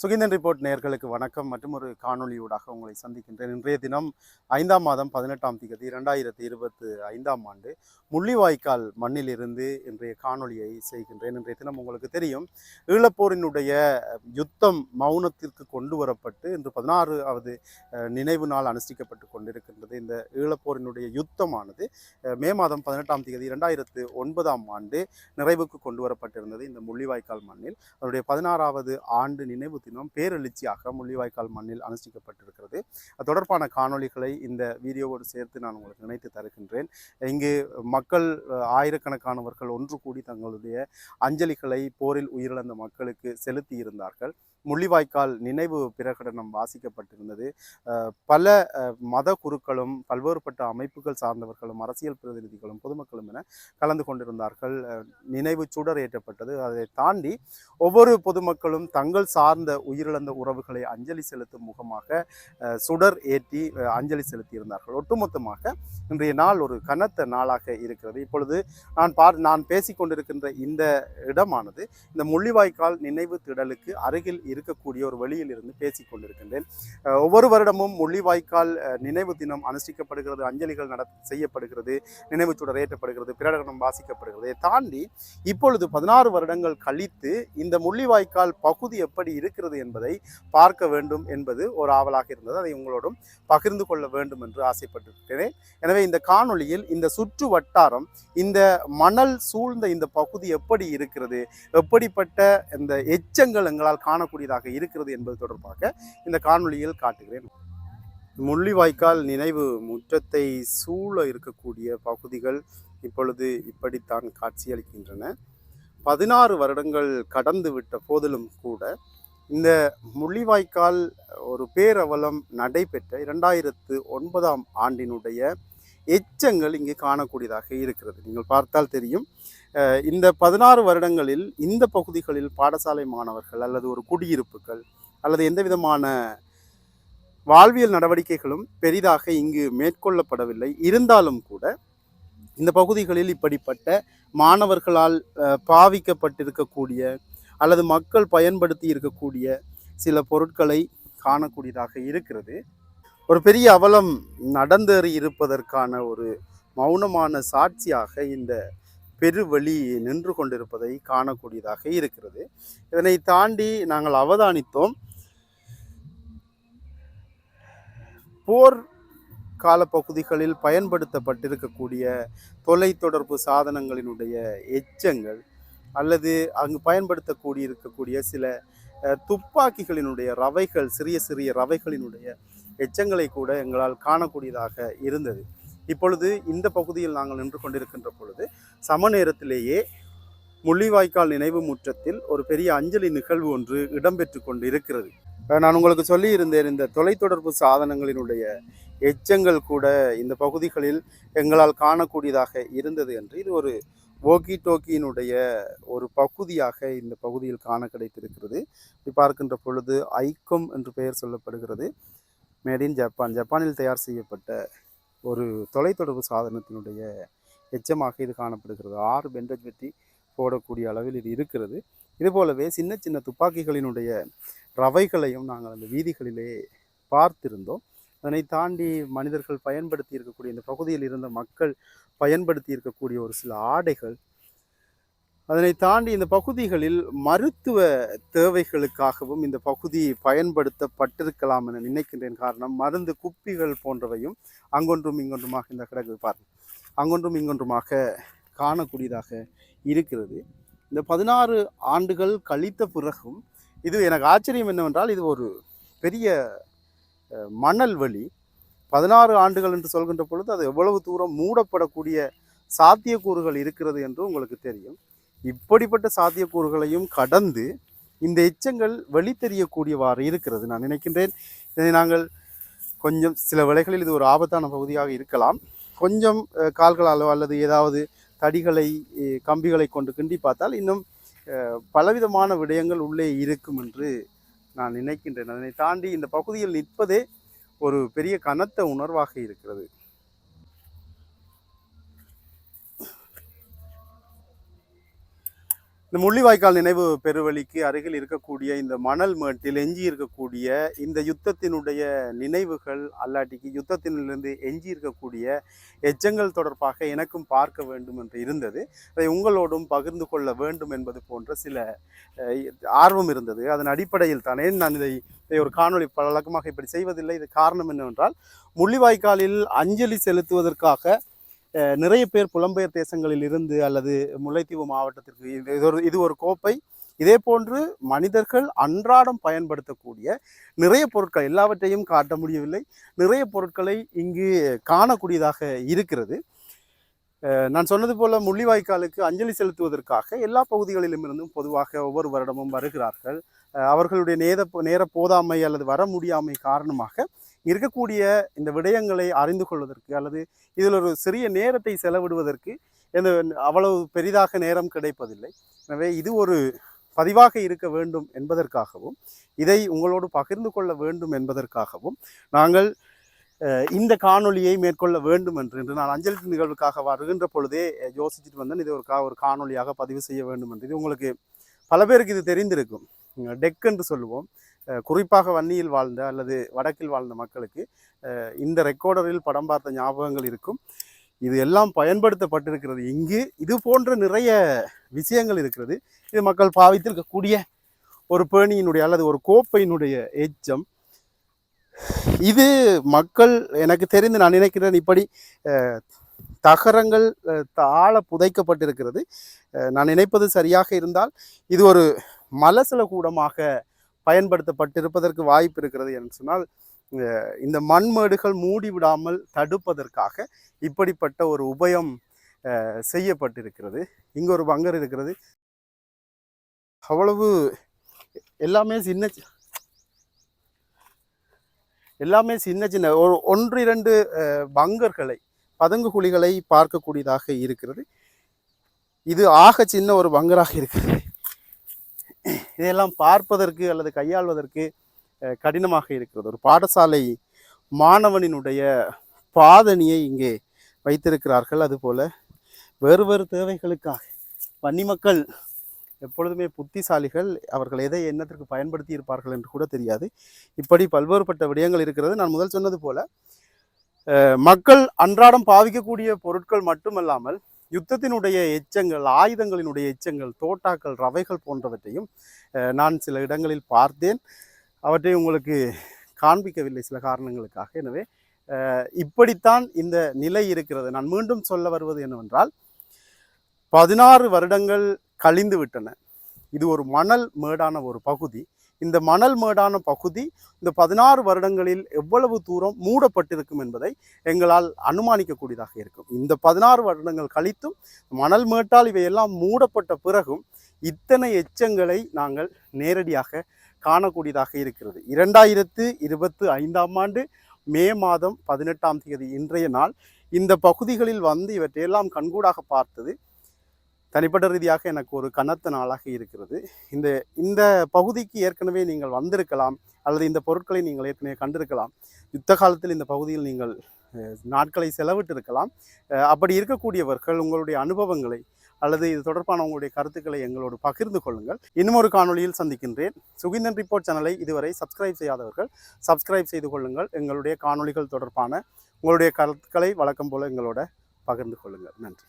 Suginthan report நேர்களுக்கு வணக்கம். மற்றும் ஒரு காணொளியூடாக உங்களை சந்திக்கின்றேன். இன்றைய தினம் ஐந்தாம் மாதம் பதினெட்டாம் தேதி இரண்டாயிரத்தி இருபத்தி ஐந்தாம் ஆண்டு முள்ளிவாய்க்கால் மண்ணிலிருந்து இன்றைய காணொளியை செய்கின்றேன். இன்றைய தினம் உங்களுக்கு தெரியும். ஈழப்போரினுடைய யுத்தம் மௌனத்திற்கு கொண்டு வரப்பட்டு இன்று பதினாறாவது நினைவு நாள் அனுஷ்டிக்கப்பட்டு கொண்டிருக்கின்றது. இந்த ஈழப்போரினுடைய யுத்தமானது மே மாதம் பதினெட்டாம் தேதி இரண்டாயிரத்து ஒன்பதாம் ஆண்டு நிறைவுக்கு கொண்டு வரப்பட்டிருந்தது. இந்த முள்ளிவாய்க்கால் மண்ணில் அதனுடைய பதினாறாவது ஆண்டு நினைவு தினம் பேரெழுச்சியாக முள்ளிவாய்க்கால் மண்ணில் அனுஷ்டிக்கப்பட்டிருக்கிறது. அது தொடர்பான காணொளிகளை இந்த வீடியோவோடு சேர்த்து நான் உங்களுக்கு நினைத்து தருகின்றேன். இங்கு மக்கள் ஆயிரக்கணக்கானவர்கள் ஒன்று கூடி தங்களுடைய அஞ்சலிகளை போரில் உயிரிழந்த மக்களுக்கு செலுத்தி இருந்தார்கள். முள்ளிவாய்க்கால் நினைவு பிரகடனம் வாசிக்கப்பட்டிருந்தது. பல மத குருக்களும் பல்வேறுபட்ட அமைப்புகள் சார்ந்தவர்களும் அரசியல் பிரதிநிதிகளும் பொதுமக்களும் என கலந்து கொண்டிருந்தார்கள். நினைவு சுடர் ஏற்றப்பட்டது. அதை தாண்டி ஒவ்வொரு பொதுமக்களும் தங்கள் சார்ந்த உயிரிழந்த உறவுகளை அஞ்சலி செலுத்தும் முகமாக சுடர் ஏற்றி அஞ்சலி செலுத்தியிருந்தார்கள். ஒட்டுமொத்தமாக இன்றைய நாள் ஒரு கனத்த நாளாக இருக்கிறது. இப்பொழுது நான் பார் நான் பேசிக்கொண்டிருக்கின்ற இந்த இடமானது இந்த முள்ளிவாய்க்கால் நினைவு திடலுக்கு அருகில் இருக்கக்கூடிய ஒரு வெளியில் இருந்து பேசிக்கொண்டிருக்கின்றேன் ஒவ்வொரு வருடமும் முள்ளிவாய்க்கால் நினைவு தினம் அனுஷ்டிக்கப்படுகிறது அஞ்சலிகள் நட செய்யப்படுகிறது நினைவு சுடர் ஏற்றப்படுகிறது பிரகடனம் வாசிக்கப்படுகிறது. தாண்டி இப்பொழுது பதினாறு வருடங்கள் கழித்து இந்த முள்ளிவாய்க்கால் பகுதி எப்படி இருக்கிறது என்பதை பார்க்க வேண்டும் என்பது ஒரு ஆவலாக இருந்தது. அதை உங்களோடும் பகிர்ந்து கொள்ள வேண்டும் என்று ஆசைப்பட்டிருக்கிறேன். எனவே இந்த காணொளியில் இந்த சுற்று வட்டாரம் இந்த மணல் சூழ்ந்த இந்த பகுதி எப்படி இருக்கிறது எப்படிப்பட்ட இந்த எச்சங்கள் எங்களால் காணக்கூடியதாக இருக்கிறது என்பது தொடர்பாக இந்த காணொளியில் காட்டுகிறேன். முள்ளிவாய்க்கால் நினைவு முற்றத்தை சூழ இருக்கக்கூடிய பகுதிகள் இப்பொழுது இப்படித்தான் காட்சியளிக்கின்றன. பதினாறு வருடங்கள் கடந்து விட்ட போதிலும் கூட இந்த முள்ளிவாய்க்கால் ஒரு பேரவலம் நடைபெற்ற இரண்டாயிரத்து ஒன்பதாம் ஆண்டினுடைய எச்சங்கள் இங்கு காணக்கூடியதாக இருக்கிறது. நீங்கள் பார்த்தால் தெரியும். இந்த பதினாறு வருடங்களில் இந்த பகுதிகளில் பாடசாலை மாணவர்கள் அல்லது ஒரு குடியிருப்புகள் அல்லது எந்த விதமான வாழ்வியல் நடவடிக்கைகளும் பெரிதாக இங்கு மேற்கொள்ளப்படவில்லை. இருந்தாலும் கூட இந்த பகுதிகளில் இப்படிப்பட்ட மாணவர்களால் பாவிக்கப்பட்டிருக்கக்கூடிய அல்லது மக்கள் பயன்படுத்தி இருக்கக்கூடிய சில பொருட்களை காணக்கூடியதாக இருக்கிறது. ஒரு பெரிய அவலம் நடந்தேறி இருப்பதற்கான ஒரு மௌனமான சாட்சியாக இந்த பெருவழி நின்று கொண்டிருப்பதை காணக்கூடியதாக இருக்கிறது. இதனை தாண்டி நாங்கள் அவதானித்தோம். போர் காலப்பகுதிகளில் பயன்படுத்தப்பட்டிருக்கக்கூடிய தொலைத்தொடர்பு சாதனங்களினுடைய எச்சங்கள் அல்லது அங்கு பயன்படுத்தக்கூடிய இருக்கக்கூடிய சில துப்பாக்கிகளினுடைய ரவைகள் சிறிய சிறிய ரவைகளினுடைய எச்சங்களை கூட எங்களால் காணக்கூடியதாக இருந்தது. இப்பொழுது இந்த பகுதியில் நாங்கள் நின்று கொண்டிருக்கின்ற பொழுது சம நேரத்திலேயே முள்ளிவாய்க்கால் நினைவு முற்றத்தில் ஒரு பெரிய அஞ்சலி நிகழ்வு ஒன்று இடம்பெற்று கொண்டு இருக்கிறது நான் உங்களுக்கு சொல்லியிருந்தேன் இந்த தொலைத்தொடர்பு சாதனங்களினுடைய எச்சங்கள் கூட இந்த பகுதிகளில் எங்களால் காணக்கூடியதாக இருந்தது என்று. இது ஒரு ஓகி டோக்கியினுடைய ஒரு பகுதியாக இந்த பகுதியில் காண கிடைத்திருக்கிறது. இப்படி பார்க்கின்ற பொழுது ஐக்கம் என்று பெயர் சொல்லப்படுகிறது. Made in Japan. ஜப்பானில் தயார் செய்யப்பட்ட ஒரு தொலைத்தொடர்பு சாதனத்தினுடைய எச்சமாக இது காணப்படுகிறது. ஆறு பெண்டஜ் வெட்டி போடக்கூடிய அளவில் இது இருக்கிறது. இது போலவே சின்ன சின்ன துப்பாக்கிகளினுடைய ரவைகளையும் நாங்கள் அந்த வீதிகளிலே பார்த்திருந்தோம். அதனை தாண்டி மனிதர்கள் பயன்படுத்தி இருக்கக்கூடிய இந்த பகுதியில் இருந்த மக்கள் பயன்படுத்தி இருக்கக்கூடிய ஒரு சில ஆடைகள் அதனை தாண்டி இந்த பகுதிகளில் மருத்துவ தேவைகளுக்காகவும் இந்த பகுதி பயன்படுத்தப்பட்டிருக்கலாம் என நினைக்கின்றேன். காரணம் மருந்து குப்பிகள் போன்றவையும் அங்கொன்றும் இங்கொன்றுமாக இந்த கிடக்கு பாருங்கள். அங்கொன்றும் இங்கொன்றுமாக காணக்கூடியதாக இருக்கிறது. இந்த பதினாறு ஆண்டுகள் கழித்த பிறகும் இது எனக்கு ஆச்சரியம் என்னவென்றால் இது ஒரு பெரிய மணல் வழி பதினாறு ஆண்டுகள் என்று சொல்கின்ற பொழுது அது எவ்வளவு தூரம் மூடப்படக்கூடிய சாத்தியக்கூறுகள் இருக்கிறது என்று உங்களுக்கு தெரியும். இப்படிப்பட்ட சாத்தியக்கூறுகளையும் கடந்து இந்த எச்சங்கள் வெளித்தெரியக்கூடியவாறு இருக்கிறது. நான் நினைக்கின்றேன் இதை நாங்கள் கொஞ்சம் சில வேளைகளில் இது ஒரு ஆபத்தான பகுதியாக இருக்கலாம். கொஞ்சம் கால்களாலோ அல்லது ஏதாவது தடிகளை கம்பிகளை கொண்டு கிண்டி பார்த்தால் இன்னும் பலவிதமான விடயங்கள் உள்ளே இருக்கும் என்று நான் நினைக்கின்றேன். அதனை தாண்டி இந்த பகுதியில் நிற்பதே ஒரு பெரிய கனத்த உணர்வாக இருக்கிறது. இந்த முள்ளிவாய்க்கால் நினைவு பெருவழிக்கு அருகில் இருக்கக்கூடிய இந்த மணல் மேட்டில் எஞ்சி இருக்கக்கூடிய இந்த யுத்தத்தினுடைய நினைவுகள் அல்லாட்டிக்கு யுத்தத்தினிலிருந்து எஞ்சி இருக்கக்கூடிய எச்சங்கள் தொடர்பாக எனக்கும் பார்க்க வேண்டும் என்று இருந்தது. அதை உங்களோடும் பகிர்ந்து கொள்ள வேண்டும் என்பது போன்ற சில ஆர்வம் இருந்தது. அதன் அடிப்படையில் தானே நான் இதை இதை ஒரு காணொளி பழக்கமாக இப்படி செய்வதில்லை. இது காரணம் என்னவென்றால் முள்ளிவாய்க்காலில் அஞ்சலி செலுத்துவதற்காக நிறைய பேர் புலம்பெயர் தேசங்களில் இருந்து அல்லது முல்லைத்தீவு மாவட்டத்திற்கு இது இது ஒரு இது ஒரு கோப்பை. இதே போன்று மனிதர்கள் அன்றாடம் பயன்படுத்தக்கூடிய நிறைய பொருட்கள் எல்லாவற்றையும் காட்ட முடியவில்லை. நிறைய பொருட்களை இங்கு காணக்கூடியதாக இருக்கிறது. நான் சொன்னது போல முள்ளிவாய்க்காலுக்கு அஞ்சலி செலுத்துவதற்காக எல்லா பகுதிகளிலும் இருந்தும் பொதுவாக ஒவ்வொரு வருடமும் வருகிறார்கள். அவர்களுடைய நேர நேர போதாமை அல்லது வர முடியாமை காரணமாக இருக்கக்கூடிய இந்த விடயங்களை அறிந்து கொள்வதற்கு அல்லது இதில் ஒரு சிறிய நேரத்தை செலவிடுவதற்கு எந்த அவ்வளவு பெரிதாக நேரம் கிடைப்பதில்லை. எனவே இது ஒரு பதிவாக இருக்க வேண்டும் என்பதற்காகவும் இதை உங்களோடு பகிர்ந்து கொள்ள வேண்டும் என்பதற்காகவும் நாங்கள் இந்த காணொலியை மேற்கொள்ள வேண்டும் என்று இன்று நான் அஞ்சலி நிகழ்வுக்காக வருகின்ற பொழுதே யோசிச்சுட்டு வந்தேன். இது ஒரு கா ஒரு காணொளியாக பதிவு செய்ய வேண்டும் என்று. இது உங்களுக்கு பல பேருக்கு இது தெரிந்திருக்கும். டெக் என்று சொல்லுவோம். குறிப்பாக வன்னியில் வாழ்ந்த அல்லது வடக்கில் வாழ்ந்த மக்களுக்கு இந்த ரெக்கார்டரில் படம் பார்த்த ஞாபகங்கள் இருக்கும். இது எல்லாம் பயன்படுத்தப்பட்டிருக்கிறது. இங்கு இது போன்ற நிறைய விஷயங்கள் இருக்கிறது. இது மக்கள் பாவித்திருக்கக்கூடிய ஒரு பேணியினுடைய அல்லது ஒரு கோப்பையினுடைய எச்சம். இது மக்கள் எனக்கு தெரிந்து நான் நினைக்கிறேன் இப்படி தகரங்கள் அஹ், ஆழ புதைக்கப்பட்டிருக்கிறது. நான் நினைப்பது சரியாக இருந்தால் இது ஒரு மலசல கூடமாக பயன்படுத்தப்பட்டிருப்பதற்கு வாய்ப்பு இருக்கிறது என்று சொன்னால் இந்த மண்மேடுகள் மூடி விடாமல் தடுப்பதற்காக இப்படிப்பட்ட ஒரு உபயம் செய்யப்பட்டிருக்கிறது. இங்க ஒரு பங்கர் இருக்கிறது. அவ்வளவு எல்லாமே சின்ன சி- எல்லாமே சின்ன சின்ன ஒரு ஒன்று இரண்டு பங்கர்களை பதங்கு குழிகளை பார்க்கக்கூடியதாக இருக்கிறது. இது ஆக சின்ன ஒரு பங்கராக இருக்கிறது. இதையெல்லாம் பார்ப்பதற்கு அல்லது கையாள்வதற்கு கடினமாக இருக்கிறது. ஒரு பாடசாலை மாணவனினுடைய பாதணியை இங்கே வைத்திருக்கிறார்கள். அதுபோல் வேறு வேறு தேவைகளுக்காக வன்னி மக்கள் எப்பொழுதுமே புத்திசாலிகள் அவர்கள் எதை என்னத்திற்கு பயன்படுத்தி இருப்பார்கள் என்று கூட தெரியாது. இப்படி பல்வேறுபட்ட விடயங்கள் இருக்கிறது. நான் முதல் சொன்னது போல மக்கள் அன்றாடம் பாவிக்கக்கூடிய பொருட்கள் மட்டுமல்லாமல் யுத்தத்தினுடைய எச்சங்கள் ஆயுதங்களினுடைய எச்சங்கள் தோட்டாக்கள் ரவைகள் போன்றவற்றையும் நான் சில இடங்களில் பார்த்தேன். அவற்றை உங்களுக்கு காண்பிக்கவில்லை சில காரணங்களுக்காக. எனவே இப்படித்தான் இந்த நிலை இருக்கிறது. நான் மீண்டும் சொல்ல வருவது என்னவென்றால் பதினாறு வருடங்கள் கழிந்து விட்டன இது ஒரு மணல் மேடான ஒரு பகுதி. இந்த மணல் மேடான பகுதி இந்த பதினாறு வருடங்களில் எவ்வளவு தூரம் மூடப்பட்டிருக்கும் என்பதை எங்களால் அனுமானிக்கக்கூடியதாக இருக்கும். இந்த பதினாறு வருடங்கள் கழித்தும் மணல் மேட்டால் இவையெல்லாம் மூடப்பட்ட பிறகும் இத்தனை எச்சங்களை நாங்கள் நேரடியாக காணக்கூடியதாக இருக்கிறது. இரண்டாயிரத்து இருபத்து ஐந்தாம் ஆண்டு மே மாதம் பதினெட்டாம் தேதி இன்றைய நாள் இந்த பகுதிகளில் வந்து இவற்றையெல்லாம் கண்கூடாக பார்த்தது தனிப்பட்ட ரீதியாக எனக்கு ஒரு கனத்த நாளாக இருக்கிறது. இந்த இந்த பகுதிக்கு ஏற்கனவே நீங்கள் வந்திருக்கலாம் அல்லது இந்த பொருட்களை நீங்கள் ஏற்கனவே கண்டிருக்கலாம். யுத்த காலத்தில் இந்த பகுதியில் நீங்கள் நாட்களை செலவிட்டிருக்கலாம். அப்படி இருக்கக்கூடியவர்கள் உங்களுடைய அனுபவங்களை அல்லது இது தொடர்பான உங்களுடைய கருத்துக்களை எங்களோடு பகிர்ந்து கொள்ளுங்கள். இன்னும் ஒரு காணொளியில் சந்திக்கின்றேன். சுகிந்தன் ரிப்போர்ட் சேனலை இதுவரை சப்ஸ்கிரைப் செய்யாதவர்கள் சப்ஸ்கிரைப் செய்து கொள்ளுங்கள். எங்களுடைய காணொளிகள் தொடர்பான உங்களுடைய கருத்துக்களை வழக்கம் போல எங்களோட பகிர்ந்து கொள்ளுங்கள். நன்றி.